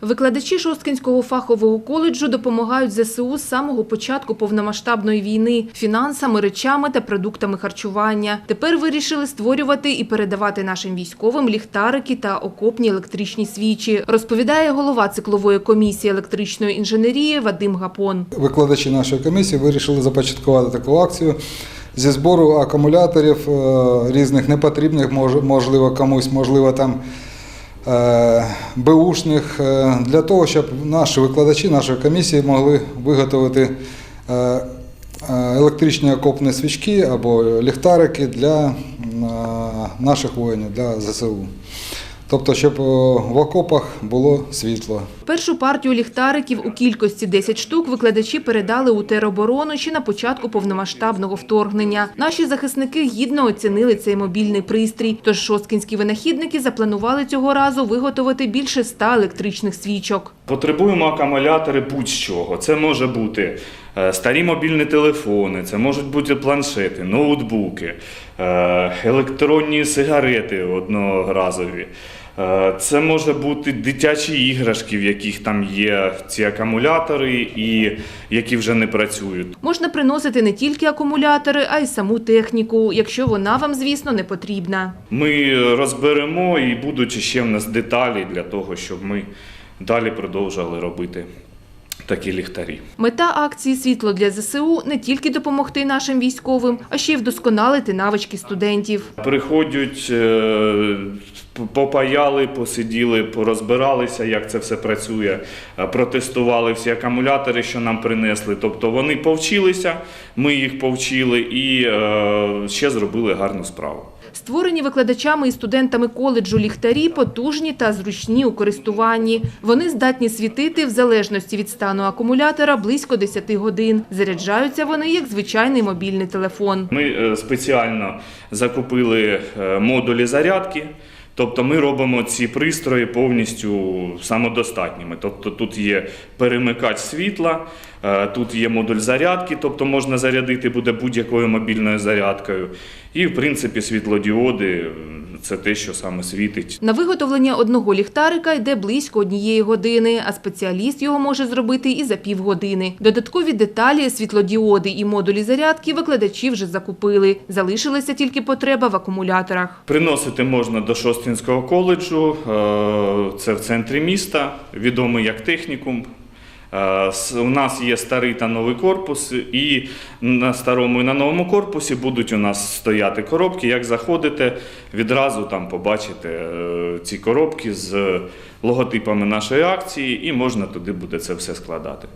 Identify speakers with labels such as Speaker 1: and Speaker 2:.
Speaker 1: Викладачі Шосткинського фахового коледжу допомагають ЗСУ з самого початку повномасштабної війни фінансами, речами та продуктами харчування. Тепер вирішили створювати і передавати нашим військовим ліхтарики та окопні електричні свічі, розповідає голова циклової комісії електричної інженерії Вадим Гапон.
Speaker 2: Викладачі нашої комісії вирішили започаткувати таку акцію зі збору акумуляторів е, різних непотрібних, мож- можливо, комусь, можливо, там е, беушних, е, для того, щоб наші викладачі нашої комісії могли виготовити е, електричні окопні свічки або ліхтарики для наших воїнів, для ЗСУ. Тобто, щоб е, в окопах було світло.
Speaker 1: Першу партію ліхтариків у кількості 10 штук викладачі передали у тероборону ще на початку повномасштабного вторгнення. Наші захисники гідно оцінили цей мобільний пристрій. Тож шосткінські винахідники запланували цього разу виготовити більше 100 електричних свічок.
Speaker 3: Потребуємо акумулятори будь-чого. Це може бути старі мобільні телефони, це можуть бути планшети, ноутбуки, е, електронні сигарети одноразові. Е, Це може бути дитячі іграшки, в яких там є ці акумулятори, і які вже не працюють.
Speaker 1: Можна приносити не тільки акумулятори, а й саму техніку, якщо вона вам, звісно, не потрібна.
Speaker 3: Ми розберемо і будуть ще в нас деталі для того, щоб ми далі продовжували робити такі ліхтарі.
Speaker 1: Мета акції Світло для ЗСУ не тільки допомогти нашим військовим, а ще й вдосконалити навички студентів.
Speaker 3: Приходять, е, попаяли, посиділи, порозбиралися, як це все працює, е, протестували всі акумулятори, що нам принесли. Тобто вони повчилися, ми їх повчили і е, ще зробили гарну справу.
Speaker 1: Створені викладачами і студентами коледжу ліхтарі потужні та зручні у користуванні. Вони здатні світити в залежності від стану акумулятора близько 10 годин. Заряджаються вони як звичайний мобільний телефон.
Speaker 3: Ми е, спеціально закупили е, модулі зарядки. Тобто ми робимо ці пристрої повністю самодостатніми. Тобто тут є перемикач світла, е, тут є модуль зарядки, тобто можна зарядити буде будь-якою мобільною зарядкою. І в принципі світлодіоди це те, що саме світить.
Speaker 1: На виготовлення одного ліхтарика йде близько однієї години, а спеціаліст його може зробити і за півгодини. Додаткові деталі, світлодіоди і модулі зарядки викладачі вже закупили. Залишилася тільки потреба в акумуляторах.
Speaker 3: Приносити можна до Шостинського коледжу, е, це в центрі міста, відомий як технікум. Е, У нас є старий та новий корпус, і на старому і на новому корпусі будуть у нас стояти коробки. Як заходите, відразу там побачите е, ці коробки з логотипами нашої акції, і можна туди буде це все складати.